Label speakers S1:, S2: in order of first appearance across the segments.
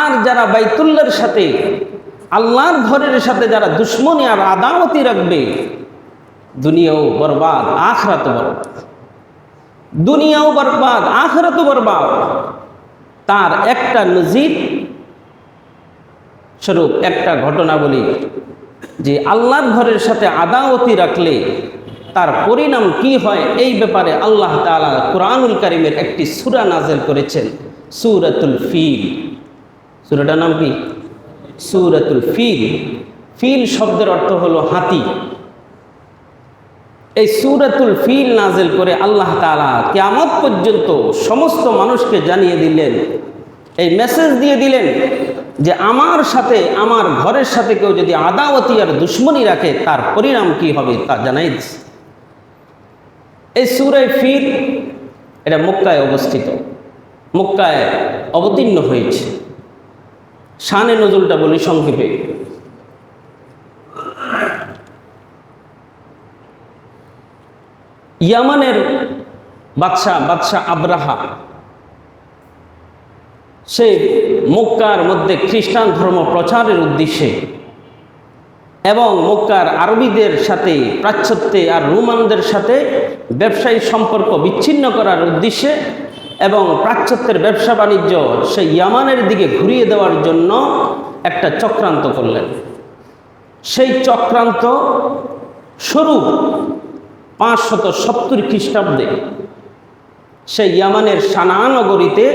S1: আর যারা বাইতুল্লার সাথে, আল্লাহর ঘরের সাথে যারা দুশ্মনী আর আদামতি রাখবে, দুনিয়াও বরবাদ আখরাত বরবাদ। দুনিয়াও বরবাদ আখরাত বরবাদ। তার একটা নজির স্বরূপ, একটা ঘটনা বলি, যে আল্লাহর ঘরের সাথে আদাওতি রাখলে তার পরিণাম কি হয়? এই ব্যাপারে আল্লাহ তাআলা কোরআনুল কারিমের একটি সূরা নাজেল করেছেন, সূরাতুল ফিল। সূরাটার নাম কি? সূরাতুল ফিল। ফিল শব্দের অর্থ হলো হাতি। এই সূরাতুল ফিল নাজেল করে আল্লাহ তাআলা কিয়ামত পর্যন্ত সমস্ত মানুষকে জানিয়ে দিলেন, এই মেসেজ দিয়ে দিলেন যে আমার সাথে, আমার ঘরের সাথে কেউ যদি আদাওয়াতি আর দুশ্মনী রাখে, তার পরিণাম কি হবে তা জানাই দিচ্ছে এই সুরায় ফির এটা মক্কায় অবস্থিত মক্কায় অবতীর্ণ হয়েছে। শানে নজরুলটা বলি সংক্ষেপে ইয়ামানের বাদশাহ বাদশাহ আব্রাহা, সে মক্কার মধ্যে খ্রিস্টান ধর্ম প্রচারের উদ্দেশ্যে এবং মক্কার আরবিদের সাথে প্রাচ্ছত্যে আর রোমানদের সাথে ব্যবসায়ী সম্পর্ক বিচ্ছিন্ন করার উদ্দেশ্যে এবং প্রাচ্ছত্যের ব্যবসা বাণিজ্য সেই ইয়ামানের দিকে ঘুরিয়ে দেওয়ার জন্য একটা চক্রান্ত করলেন। সেই চক্রান্ত স্বরূপ পাঁচশত সত্তর খ্রিস্টাব্দে। সেই ইয়ামানের সানা নগরীতে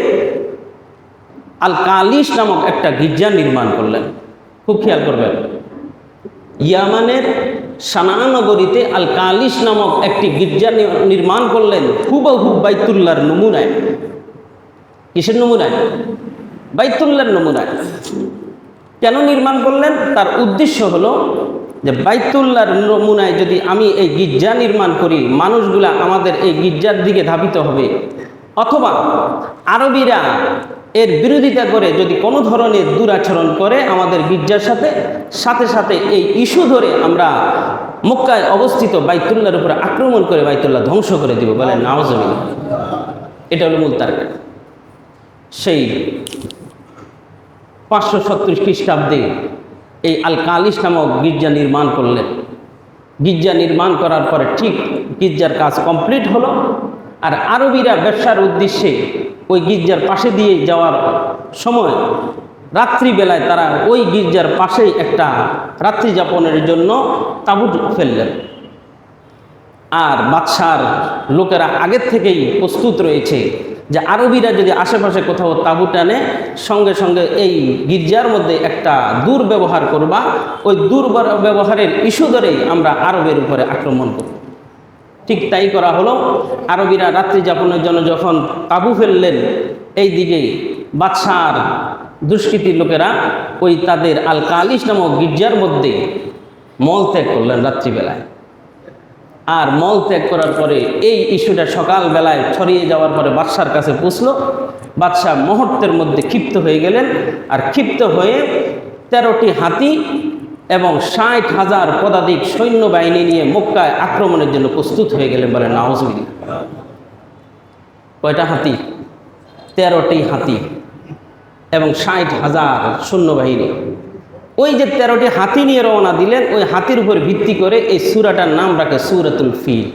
S1: আল কালিস নামক একটা গির্জা নির্মাণ করলেন। খুব খেয়াল করবেন। ইয়ামানের সানানগরীতে আল কালিস নামক একটি গির্জা নির্মাণ করলেন হুবহু বাইতুল্লাহর নমুনায়। কিসের নমুনায়? বাইতুল্লাহর নমুনায়। কেন নির্মাণ করলেন? তার উদ্দেশ্য হলো যে বাইতুল্লাহর নমুনায় যদি আমি এই গির্জা নির্মাণ করি, মানুষগুলা আমাদের এই গির্জার দিকে ধাবিত হবে। অথবা আরবিরা এর বিরোধিতা করে যদি কোনো ধরনের দুরাচরণ করে আমাদের গির্জার সাথে সাথে সাথে এই ইস্যু ধরে আমরা মক্কায় অবস্থিত বাইতুল্লাহর উপরে আক্রমণ করে বাইতুল্লাহ ধ্বংস করে দিব বলেন নাওয়াজ এটা হলো মূল তার সেই পাঁচশো সত্তর খ্রিস্টাব্দে এই আল কালিস নামক গির্জা নির্মাণ করলেন। গির্জা নির্মাণ করার পরে ঠিক গির্জার কাজ কমপ্লিট হলো, আর আরবিরা ব্যবসার উদ্দেশ্যে ওই গির্জার পাশে দিয়ে যাওয়ার সময় রাত্রিবেলায় তারা ওই গির্জার পাশেই একটা রাত্রি যাপনের জন্য তাঁবুট ফেললেন। আর বাদশার লোকেরা আগের থেকেই প্রস্তুত রয়েছে যে আরবিরা যদি আশেপাশে কোথাও তাঁবু টানে, সঙ্গে সঙ্গে এই গির্জার মধ্যে একটা দুর্ব্যবহার করবা। ওই দুর্ব্যবহারের ইস্যু ধরেই আমরা আরবের উপরে আক্রমণ করব। ঠিক তাই করা হলো। আরবিরা রাত্রি যাপনের জন্য যখন তাঁবু ফেললেন, এই দিকে বাদশার দুষ্কৃতির লোকেরা ওই তাদের আল কালিস নামক গির্জার মধ্যে মল ত্যাগ করলেন রাত্রিবেলায়। আর মল ত্যাগ করার পরে এই ইস্যুটা সকালবেলায় ছড়িয়ে যাওয়ার পরে বাদশার কাছে পুষলো বাদশাহ মুহূর্তের মধ্যে ক্ষিপ্ত হয়ে গেলেন। আর ক্ষিপ্ত হয়ে তেরোটি হাতি এবং ষাট হাজার পদাতিক সৈন্যবাহিনী নিয়ে মক্কায় আক্রমণের জন্য প্রস্তুত হয়ে গেলেন বলে নাওজবিল কয়টা হাতি? তেরোটি হাতি এবং ষাট হাজার সৈন্যবাহিনী। ওই যে তেরোটি হাতি নিয়ে রওনা দিলেন, ওই হাতির উপর ভিত্তি করে এই সুরাটার নাম রাখে সুরাতুল ফিল।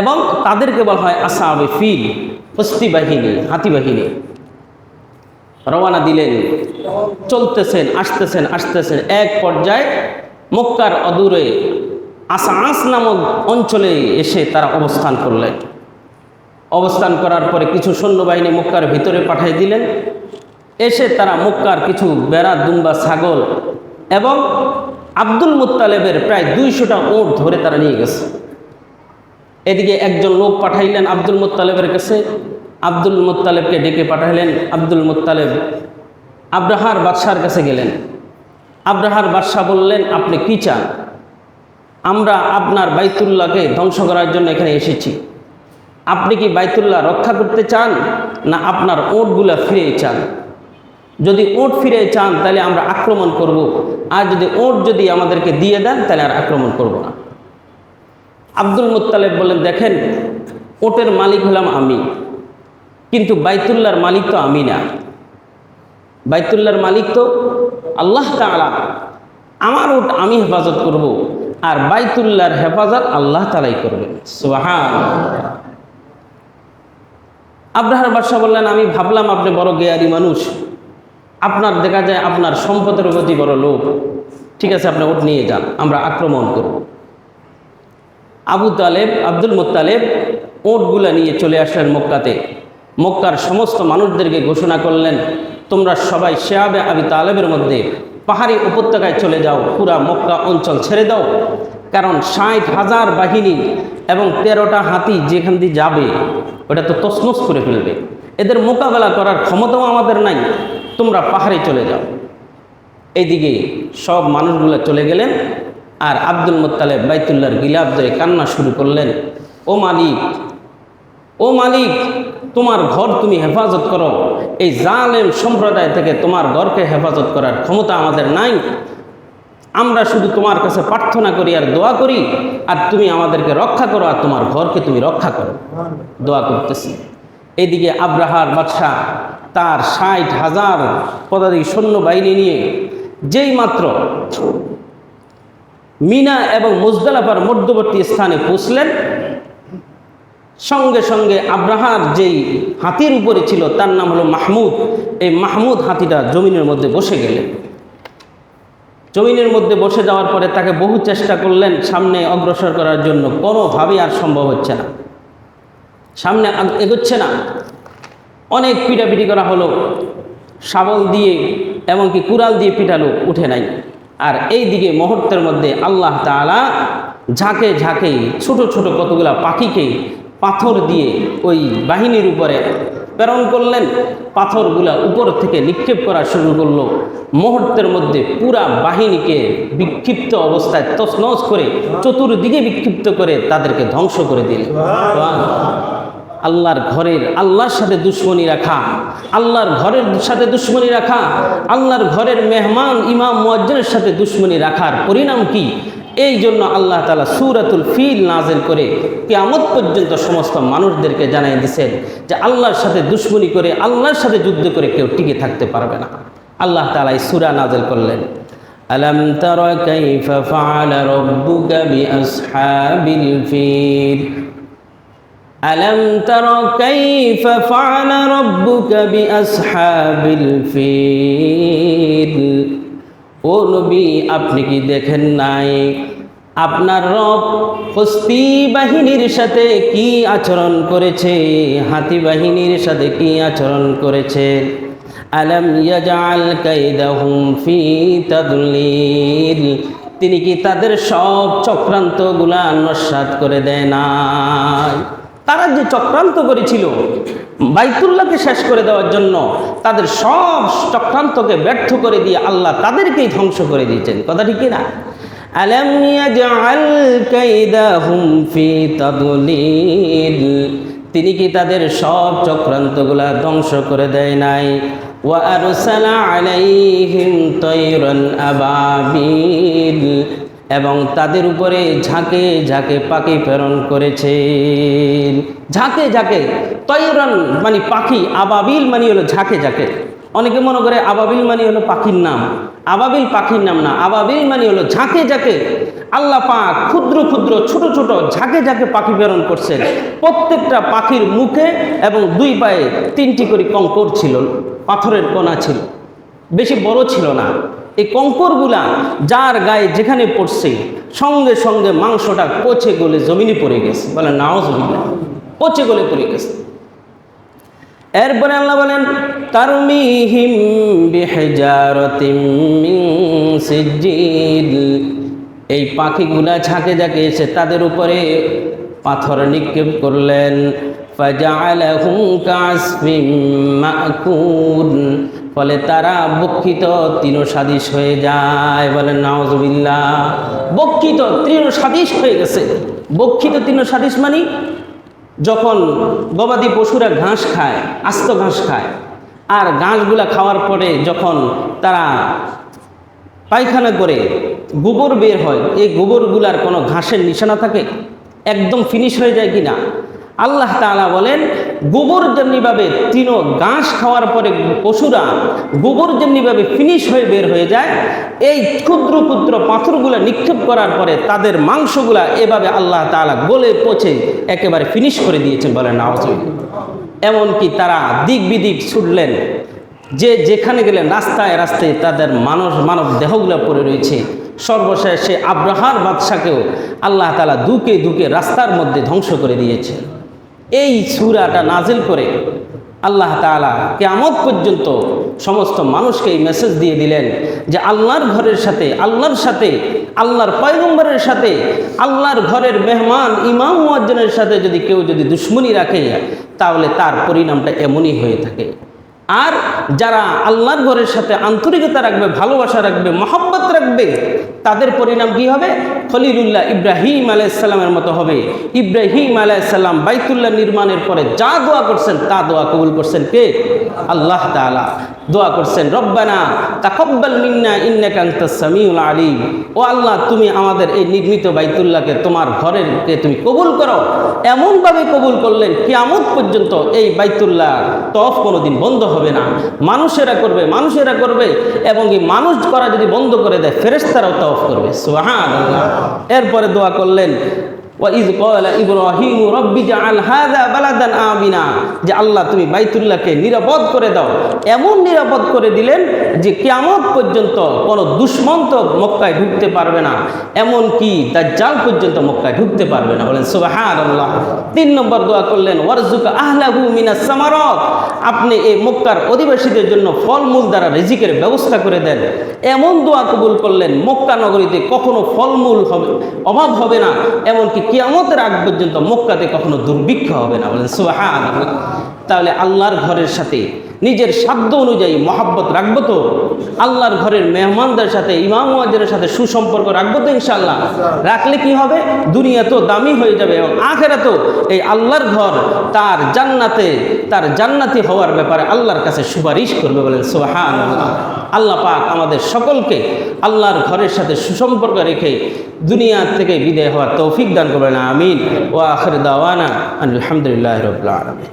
S1: এবং তাদেরকে বলা হয় আসাবে ফিল, হস্তি বাহিনী, হাতি বাহিনী। রওনা দিলেন। চলতেছেন, আসতেছেন আসতেছেন। এক পর্যায়ে মক্কার অদূরে আসাস নামক অঞ্চলে এসে তারা অবস্থান করলেন। অবস্থান করার পরে কিছু সৈন্যবাহিনী মক্কার ভিতরে পাঠিয়ে দিলেন। এসে তারা মক্কার কিছু বেড়া, দুম্বা, ছাগল এবং আব্দুল মুত্তালেবের প্রায় দুইশোটা ওঁট ধরে তারা নিয়ে গেছে। এদিকে একজন লোক পাঠাইলেন আব্দুল মুত্তালেবের কাছে আব্দুল মুত্তালেবকে ডেকে পাঠালেন আব্দুল মুত্তালেব, আব্রাহার বাদশার কাছে গেলেন। আব্রাহার বাদশাহ বললেন, আপনি কি চান? আমরা আপনার বাইতুল্লাহকে ধ্বংস করার জন্য এখানে এসেছি। আপনি কি বাইতুল্লাহ রক্ষা করতে চান না আপনার ওটগুলা ফিরে চান? যদি ওট ফিরে চান, তাহলে আমরা আক্রমণ করব। আর যদি ওট যদি আমাদেরকে দিয়ে দেন, তাহলে আর আক্রমণ করব না। আব্দুল মুত্তালেব বললেন, দেখেন ওটের মালিক হলাম আমি। কিন্তু বাইতুল্লাহর মালিক তো আমি না। বাইতুল্লাহর মালিক তো আল্লাহ তাআলা। আমার উট আমি হেফাজত করব আর বাইতুল্লাহর হেফাজত আল্লাহ তালাই করবেন। সুবহান আব্রাহার বাদশাহ বললেন, আমি ভাবলাম আপনি বড় গেয়ারি মানুষ। আপনার দেখা যায় আপনার সম্পদের প্রতি বড় লোভ ঠিক আছে, আপনি ওট নিয়ে যান, আমরা আক্রমণ করব। আবু তালেব, আব্দুল মোত্তালেব ওটগুলা নিয়ে চলে আসলেন মক্কাতে। মক্কার সমস্ত মানুষদেরকে ঘোষণা করলেন, তোমরা সবাই শেয়াবে আবি তালেবের মধ্যে পাহাড়ি উপত্যকায় চলে যাও, পুরা মক্কা অঞ্চল ছেড়ে দাও। কারণ ষাট হাজার বাহিনী এবং তেরোটা হাতি যেখান দিয়ে যাবে, ওটা তো তসনস করে ফেলবে। এদের মোকাবেলা করার ক্ষমতাও আমাদের নাই, তোমরা পাহাড়ে চলে যাও। এইদিকে সব মানুষগুলো চলে গেলেন আর আব্দুল মোত্তালেব বাইতুল্লাহর গিলাপ ধরে কান্না শুরু করলেন। ও মালিক ও মালিক, তোমার ঘর তুমি হেফাজত করো। এই জালেম সম্প্রদায় থেকে তোমার ঘরকে হেফাজত করার ক্ষমতা আমাদের নাই। আমরা শুধু তোমার কাছে প্রার্থনা করি আর দোয়া করি, আর তুমি আমাদেরকে রক্ষা করো আর তোমার ঘরকে তুমি রক্ষা করো। দোয়া করতেছি। এদিকে আব্রাহার বাদশাহ তার ষাট হাজার পদাধিক সৈন্যবাহিনী নিয়ে যেই মাত্র মিনা এবং মুজদালাফার মধ্যবর্তী স্থানে পৌঁছলেন সঙ্গে সঙ্গে আব্রাহার যেই হাতির উপরে ছিল, তার নাম হলো মাহমুদ। এই মাহমুদ হাতিটা জমিনের মধ্যে বসে গেলেন। জমিনের মধ্যে বসে যাওয়ার পরে তাকে বহু চেষ্টা করলেন, সামনে অগ্রসর করার জন্য। কোনোভাবেই আর সম্ভব হচ্ছে না। সামনে এগোচ্ছে না। অনেক পিটাপিটি করা হলো। শাবল দিয়ে এমনকি কুড়াল দিয়ে পিটালো, উঠে নাই। আর এই দিকে মুহূর্তের মধ্যে আল্লাহ তাআলা ঝাঁকে ঝাঁকে ছোট ছোট কতগুলা পাখিকে পাথর দিয়ে ওই বাহিনীর উপরে প্রেরণ করলেন। পাথরগুলা উপর থেকে নিক্ষেপ করা শুরু করল। মুহূর্তের মধ্যে পুরা বাহিনীকে বিক্ষিপ্ত অবস্থায় তছনছ করে চতুর্দিকে বিক্ষিপ্ত করে তাদেরকে ধ্বংস করে দিলেন আল্লাহর ঘরের, আল্লাহর সাথে দুশ্মনী রাখা, আল্লাহর ঘরের সাথে দুশ্মনী রাখা, আল্লাহর ঘরের মেহমান, ইমাম, মুয়াজ্জিনের সাথে দুশ্মনী রাখার পরিণাম কি? এই জন্য আল্লাহ তালা সুরাতুল ফিল নাজেল করে কেয়ামত পর্যন্ত সমস্ত মানুষদেরকে জানাই দিচ্ছেন যে আল্লাহর সাথে দুশ্মনী করে, আল্লাহর সাথে যুদ্ধ করে কেউ টিকে থাকতে পারবে না। আল্লাহ তালা এই সুরা নাজেল করলেন। আলম তর কাইফা ফাআল রাব্বুকা বিআসহাবিল ফিল? আলম তর কাইফা ফাআল ও নবী, আপনি কি দেখেন নাই? আপনার রব হস্তি বাহিনীর সাথে কি আচরণ করেছে? হাতি বাহিনীর সাথে কি আচরণ করেছে? আলম ইয়াজাল কাইদাহুম ফি তাদলিল। তিনি কি তাদের সব চক্রান্তগুলা নস্বাত করে দেয় নাই? তারা যে চক্রান্ত করেছিল, বাইতুল্লাহকে শেষ করে দেওয়ার জন্য তাদের সব চক্রান্তকে ব্যর্থ করে দিয়ে আল্লাহ তাদেরকেই ধ্বংস করে দিয়েছেন। কথা ঠিক না তিনি কি তাদের সব চক্রান্তগুলা ধ্বংস করে দেয় নাই? ওয়া আলাইহিম এবং তাদের উপরে ঝাঁকে ঝাঁকে পাখি প্রেরণ করেছেন। ঝাঁকে ঝাঁকে, তৈরন মানে পাখি, আবাবিল মানে হলো ঝাঁকে ঝাঁকে। অনেকে মনে করে আবাবিল মানে হলো পাখির নাম। আবাবিল পাখির নাম না, আবাবিল মানে হলো ঝাঁকে ঝাঁকে। আল্লাহ পাক ক্ষুদ্র ক্ষুদ্র, ছোট ছোট, ঝাঁকে ঝাঁকে পাখি প্রেরণ করছেন। প্রত্যেকটা পাখির মুখে এবং দুই পায়ে তিনটি করে কঙ্কর ছিল, পাথরের কণা ছিল। বেশি বড় ছিল না। এই কঙ্করগুলা যার গায়ে যেখানে পড়ছে, সঙ্গে সঙ্গে মাংসটা পচে গলে জমিনে পড়ে গেছে। বলে নাওজ পচে গলে পড়ে গেছে। এরপরে আল্লাহ বলেন, তারমিহিম বিহেজারতিম এই পাখিগুলা ঝাঁকে ঝাঁকে এসে তাদের উপরে পাথর নিক্ষেপ করলেন। ফলে তারা বক্ষিত তৃণ সাদিস হয়ে যায়। বলেন নাওজবিল্লাহ বক্ষিত তৃণ সাদিস হয়ে গেছে। বক্ষিত তৃণ সাদিস মানে যখন গবাদি পশুরা ঘাস খায়, আস্ত ঘাস খায়, আর ঘাসগুলা খাওয়ার পরে যখন তারা পায়খানা করে গোবর বের হয়, এই গোবরগুলার কোনো ঘাসের নিশানা থাকে? একদম ফিনিশ হয়ে যায় কি না আল্লাহ তাআলা বলেন, গোবর যেমনিভাবে তৃণ ঘাস খাওয়ার পরে পশুরা গোবর যেমনিভাবে ফিনিশ হয়ে বের হয়ে যায়, এই ক্ষুদ্র ক্ষুদ্র পাথরগুলো নিক্ষেপ করার পরে তাদের মাংসগুলা এভাবে আল্লাহ তাআলা গলে পচে একেবারে ফিনিশ করে দিয়েছেন বলেন আওয়াজ এমনকি তারা দিক বিদিক ছুটলেন, যে যেখানে গেলেন রাস্তায় রাস্তায় তাদের মানব মানব দেহগুলো পড়ে রয়েছে। সর্বশেষে আব্রাহার বাদশাকেও আল্লাহ তালা দুকে দুকে রাস্তার মধ্যে ধ্বংস করে দিয়েছে। এই সুরাটা নাজিল করে আল্লাহ তালা কেয়ামত পর্যন্ত সমস্ত মানুষকে এই মেসেজ দিয়ে দিলেন যে আল্লাহর ঘরের সাথে, আল্লাহর সাথে, আল্লাহর পয়গম্বরের সাথে, আল্লাহর ঘরের মেহমান, ইমাম, মুয়াজ্জনের সাথে যদি কেউ যদি দুশ্মনী রাখে, তাহলে তার পরিণামটা এমনই হয়ে থাকে। আর যারা আল্লাহর ঘরের সাথে আন্তরিকতা রাখবে, ভালোবাসা রাখবে, মহব্বত রাখবে, তাদের পরিণাম কি হবে? খলিলুল্লাহ ইব্রাহিম আলাইসাল্লামের মতো হবে। ইব্রাহিম আলাইসাল্লাম বাইতুল্লাহ নির্মাণের পরে যা দোয়া করছেন, তা দোয়া কবুল করছেন কে? আল্লাহ তাআলা। দোয়া করছেন, রব্বানা তাকব্বাল মিন্না ইন্নাকা আনতাস সামিউল আলিম। ও আল্লাহ, তুমি আমাদের এই নির্মিত বাইতুল্লাহকে, তোমার ঘরেরকে তুমি কবুল করো। এমনভাবে কবুল করলেন কিয়ামত পর্যন্ত এই বাইতুল্লাহ তফ কোনোদিন বন্ধ হবে না। মানুষেরা করবে মানুষেরা করবে এবং এই মানুষ করা যদি বন্ধ করে দেয় ফেরেস্তারাও তফ করবে। সোহান এরপরে দোয়া করলেন যে আল্লাহ তুমি বাইতুল্লাহকে নিরাপদ করে দাও। এমন নিরাপদ করে দিলেন যে কিয়ামত পর্যন্ত কোনো দুশ্মন মক্কায় ঢুকতে পারবে না। এমন কি দাজ্জাল পর্যন্ত মক্কায় ঢুকতে পারবে না। বলেন, সুবহানাল্লাহ তিন নম্বর দোয়া করলেন ওয়ারজুক আহলাহু মিনাস সামারাত আপনি এই মক্কার অধিবাসীদের জন্য ফলমূল দ্বারা রিজিকের ব্যবস্থা করে দেন। এমন দোয়া কবুল করলেন, মক্কা নগরীতে কখনো ফলমূল হবে, অভাব হবে না। এমনকি কিয়ামতের আগ পর্যন্ত মক্কাতে কখনো দুর্ভিক্ষ হবে না। বলেন সুহান তাহলে আল্লাহর ঘরের সাথে নিজের সাধ্য অনুযায়ী মহাব্বত রাখব তো? আল্লাহর ঘরের মেহমানদের সাথে, ইমাম ওয়াজের সাথে সুসম্পর্ক রাখব তো ইনশাল্লাহ রাখলে কি হবে? দুনিয়া তো দামি হয়ে যাবে এবং আখেরা তো এই আল্লাহর ঘর তার জান্নাতে, তার জান্নাতি হওয়ার ব্যাপারে আল্লাহর কাছে সুপারিশ করবে বলেন সুহান আল্লাহ পাক আমাদের সকলকে আল্লাহর ঘরের সাথে সুসম্পর্ক রেখে দুনিয়া থেকে বিদায় হওয়ার তৌফিক দান করবেন, আমিন। ও আখর দাওয়ানা আলহামদুলিল্লাহ রবিল্লা আলমিন।